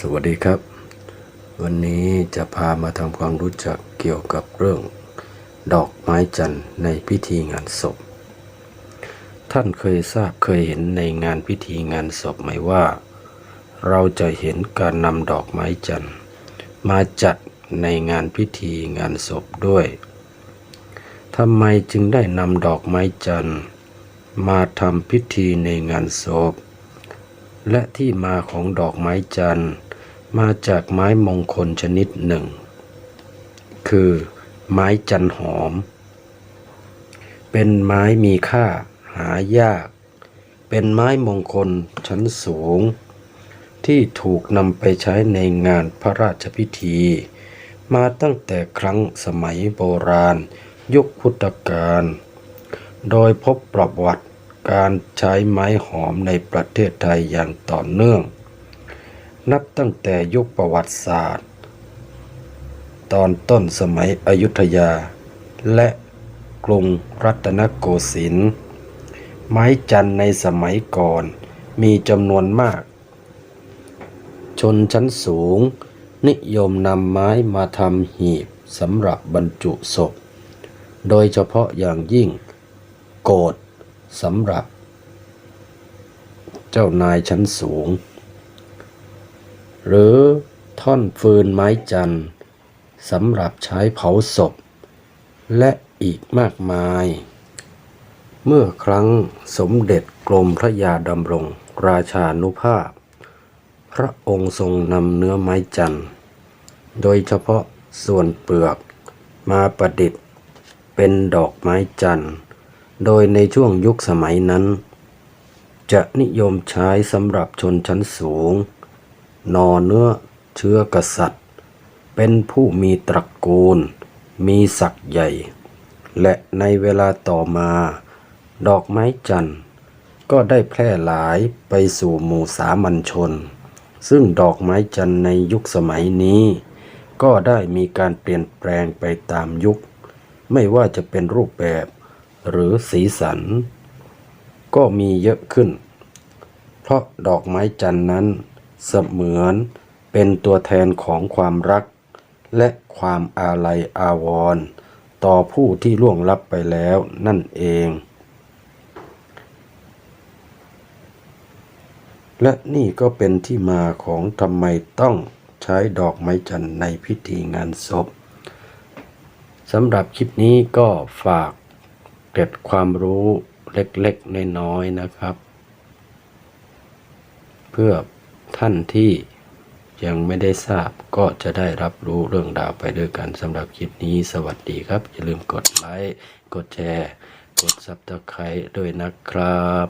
สวัสดีครับ วันนี้จะพามาทำความรู้จักเกี่ยวกับเรื่อง ดอกไม้จันทร์ในพิธีงานศพ ท่านเคยทราบเคยเห็นในงานพิธีงานศพไหมว่า เราจะเห็นการนำดอกไม้จันทร์มาจัดในงานพิธีงานศพด้วยทำไมจึงได้นำดอกไม้จันทร์มาทำพิธีในงานศพ และที่มาของดอกไม้จันทร์ มาจากไม้มงคลชนิดหนึ่ง คือไม้จันหอม เป็นไม้มีค่าหายาก เป็นไม้มงคลชั้นสูง ที่ถูกนำไปใช้ในงานพระราชพิธี มาตั้งแต่ครั้งสมัยโบราณ ยุคพุทธกาล โดยพบประวัติการใช้ไม้หอมในประเทศไทยอย่างต่อเนื่อง นับตั้งแต่ยุคประวัติศาสตร์ ตอนต้นสมัยอยุธยา และกรุงรัตนโกสินทร์ไม้จันในสมัยก่อนมีจำนวนมาก ชนชั้นสูง นิยมนำไม้มาทำหีบสำหรับบรรจุศพ โดยเฉพาะอย่างยิ่ง โกดสำหรับ เจ้านายชั้นสูง หรือท่อนฟืนไม้จันทร์สำหรับใช้เผาศพ และอีกมากมาย เมื่อครั้งสมเด็จกรมพระยาดำรงราชานุภาพ พระองค์ทรงนำเนื้อไม้จันทร์ โดยเฉพาะส่วนเปลือกมาประดิษฐ์เป็นดอกไม้จันทร์ โดยในช่วงยุคสมัยนั้น จะนิยมใช้สำหรับชนชั้นสูง นอเนื้อเชื้อกษัตริย์ เป็นผู้มีตระกูล มีศักดิ์ใหญ่ และในเวลาต่อมา ดอกไม้จันทร์ ก็ได้แพร่หลายไปสู่หมู่สามัญชน ซึ่งดอกไม้จันทร์ในยุคสมัยนี้ ก็ได้มีการเปลี่ยนแปลงไปตามยุค ไม่ว่าจะเป็นรูปแบบหรือสีสัน ก็มีเยอะขึ้น เพราะดอกไม้จันทร์นั้น เสมือนเป็นตัวแทนของความรัก และความอาลัยอาวรณ์ต่อผู้ที่ล่วงลับไปแล้วนั่นเอง และนี่ก็เป็นที่มาของทำไมต้องใช้ดอกไม้จันทร์ในพิธีงานศพสำหรับคลิปนี้ก็ฝากเก็ดความรู้เล็กๆ น้อยๆนะครับ เพื่อ ท่านที่ยังไม่ได้ทราบก็จะได้รับรู้เรื่องราวไปด้วยกันสำหรับคลิปนี้สวัสดีครับ อย่าลืมกดไลค์ กดแชร์ กดซับสไครต์ด้วยนะครับ